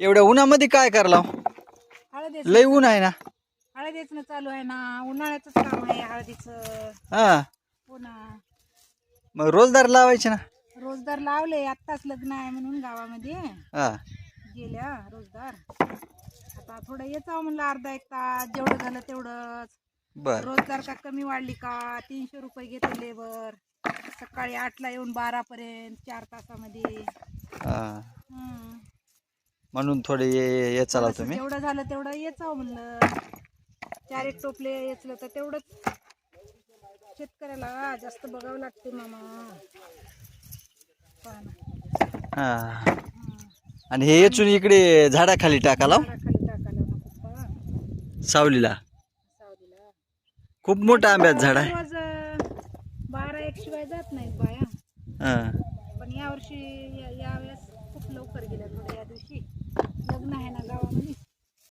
एवढ्या उन्हामध्ये काय करला हळदीच लय ऊन आहे ना. हळदीचं चालू आहे ना. उन्हाळ्याच काम आहे हळदीचं. हा. पुन्हा मग रोजदार लावायचे ना? रोजदार लावले. आत्ताच लग्न आहे म्हणून गावामध्ये. हा. गेल्या रोजदार आता थोडं येचावं म्हणलं अर्धा एक तास. जेवढं झालं तेवढंच. बर. रोजदार का कमी वाढली का? तीनशे रुपये घेते लेबर. सकाळी आठला येऊन बारापर्यंत चार तासामध्ये. हा. म्हणून थोडे ये ये चला तुम्ही. जेवढं झालं तेवढं येचावं म्हणलं. चार एक टोपले येचलं तर तेवढंच. शेतकऱ्याला जास्त बघावं लागते मामा. पहा. हा. आणि हे येचून इकडे झाडाखाली टाकाला झाडाखाली टाकायला नको पहा. सावलीला. सावलीला. खूप मोठं आंब्यात झाड आहे. अं, बारा एक शिवाय जात नाहीत बाया. हा. पण यावर्षी या- यावेळेस खूप लवकर गेल्या थोड्या.